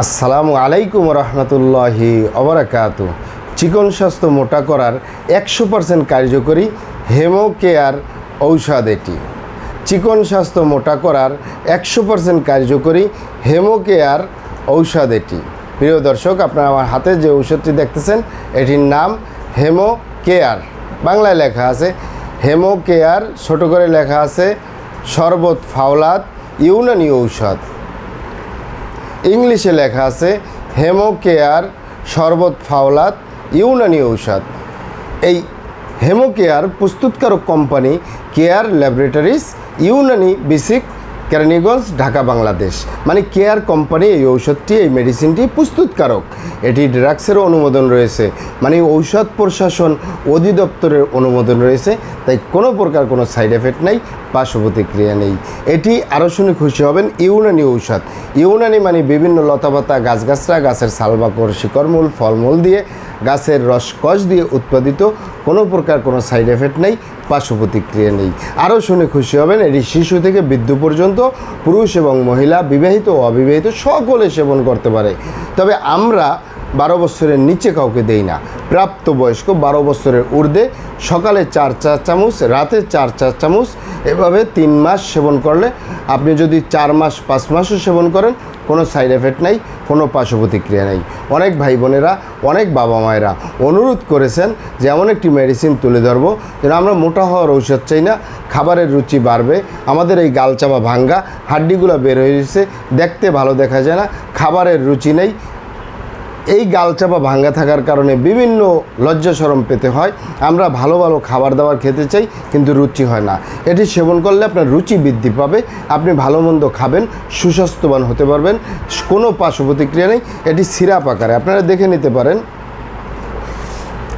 আসসালামু আলাইকুম রহমতুল্লাহি অবরাকাত। চিকন স্বাস্থ্য মোটা করার একশো পার্সেন্ট কার্যকরী হেমো কেয়ার ঔষধ এটি। চিকন স্বাস্থ্য মোটা করার একশো পার্সেন্ট কার্যকরী হেমো কেয়ার ঔষধ এটি। প্রিয় দর্শক, আপনারা আমার হাতে যে ঔষধটি দেখতেছেন, এটির নাম হেমো কেয়ার বাংলায় লেখা আছে হেমো কেয়ার ছোট করে লেখা আছে, শরবত ফাওলাত ইউনানি ঔষধ। ইংলিশে লেখা আছে হেমো কেয়ার শরবত ফাওলাত ইউনানি ঔষধ। এই হেমো কেয়ার প্রস্তুতকারক company care laboratories Unani BSCIC Keraniganj, Dhaka, Bangladesh. মানে কেয়ার কোম্পানি এই ঔষধটি, এই মেডিসিনটি প্রস্তুতকারক। এটি ড্রাগসের অনুমোদন রয়েছে। মানে ঔষধ প্রশাসন অধিদপ্তরের অনুমোদন রয়েছে। তাই কোনো প্রকার কোনো সাইড এফেক্ট নেই, পার্শ্ব প্রতিক্রিয়া নেই। এটি আরও শুনে খুশি হবেন ইউনানি ঔষধ। ইউনানি মানে বিভিন্ন লতাপাতা গাছগাছরা গাছের সালবাকড় শিকড়মূল, ফলমূল দিয়ে গাছের রসকস দিয়ে উৎপাদিত কোনো প্রকার কোনো সাইড এফেক্ট নেই, পার্শ্ব প্রতিক্রিয়া নেই। আরও শুনে খুশি হবেন এটি শিশু থেকে বৃদ্ধ পর্যন্ত পুরুষ এবং মহিলা, বিবাহিত ও অবিবাহিত, সকলে সেবন করতে পারে। তবে আমরা বারো বছরের নিচে কাউকে দেই না। প্রাপ্তবয়স্ক বারো বছরের ঊর্ধ্বে সকালে চার চা চামচ, রাতে চার চা চামচ, এভাবে তিন মাস সেবন করলে আপনি যদি চার মাস, পাঁচ মাসও সেবন করেন, কোনো সাইড এফেক্ট নাই, কোনো পার্শ্ব প্রতিক্রিয়া নেই। অনেক ভাই বোনেরা অনেক বাবা মায়েরা অনুরোধ করেছেন যে এমন একটি মেডিসিন তুলে ধরবো, যেন আমরা মোটা হওয়ার ঔষধ চাই না, খাবারের রুচি বাড়বে, আমাদের এই গালচাপা ভাঙ্গা, হাড্ডিগুলো বের হয়ে গেছে দেখতে ভালো দেখা যায় না, খাবারের রুচি নেই এই গালচাপা ভাঙ্গা থাকার কারণে বিভিন্ন লজ্জা সরম পেতে হয়। আমরা ভালো ভালো খাবার দাবার খেতে চাই, কিন্তু রুচি হয় না। এটি সেবন করলে আপনার রুচি বৃদ্ধি পাবে, আপনি ভালো মন্দ খাবেন, সুস্বাস্থ্যবান হতে পারবেন, কোনো পার্শ্ব প্রতিক্রিয়া নেই। এটি সিরাপ আকারে, আপনারা দেখে নিতে পারেন।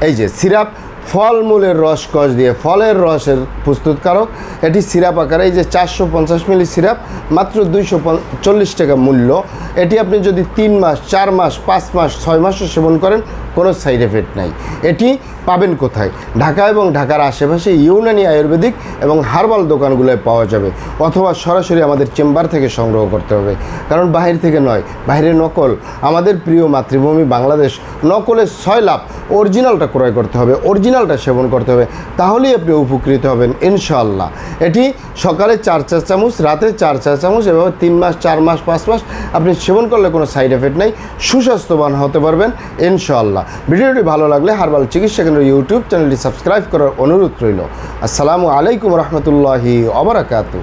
এই যে, সিরাপ ফলমূলের রস কষ দিয়ে, ফলের রসের প্রস্তুতকারক। এটি সিরাপ আকারে, এই যে চারশো পঞ্চাশ মিলি সিরাপ, মাত্র দুইশো চল্লিশ টাকা মূল্য। এটি আপনি যদি তিন মাস, চার মাস, পাঁচ মাস, ছয় মাসও সেবন করেন, কোনো সাইড এফেক্ট নাই। এটি পাবেন কোথায়? ঢাকা এবং ঢাকার আশেপাশে ইউনানি আয়ুর্বেদিক এবং হার্বাল দোকানগুলোয় পাওয়া যাবে। অথবা সরাসরি আমাদের চেম্বার থেকে সংগ্রহ করতে হবে। কারণ বাহির থেকে নয় বাইরে নকল। আমাদের প্রিয় মাতৃভূমি বাংলাদেশ। নকলের ছয় লাভ। অরিজিনালটা ক্রয় করতে হবে, অরিজিনালটা সেবন করতে হবে, তাহলেই আপনি উপকৃত হবেন ইনশাল্লাহ এটি সকালে চার চা চামচ, রাতে চার চা চামচ, এভাবে তিন মাস, চার মাস, পাঁচ মাস আপনি সেবন করলে কোনো সাইড এফেক্ট নেই, সুস্বাস্থ্যবান হতে পারবেন ইনশাল্লাহ ভিডিওটি ভালো লাগলে হারবাল চিকিৎসা কেন্দ্র ইউটিউব চ্যানেলটি সাবস্ক্রাইব করার অনুরোধ রইল। আসসালামু আলাইকুম রহমতুল্লাহি অবরাকাতু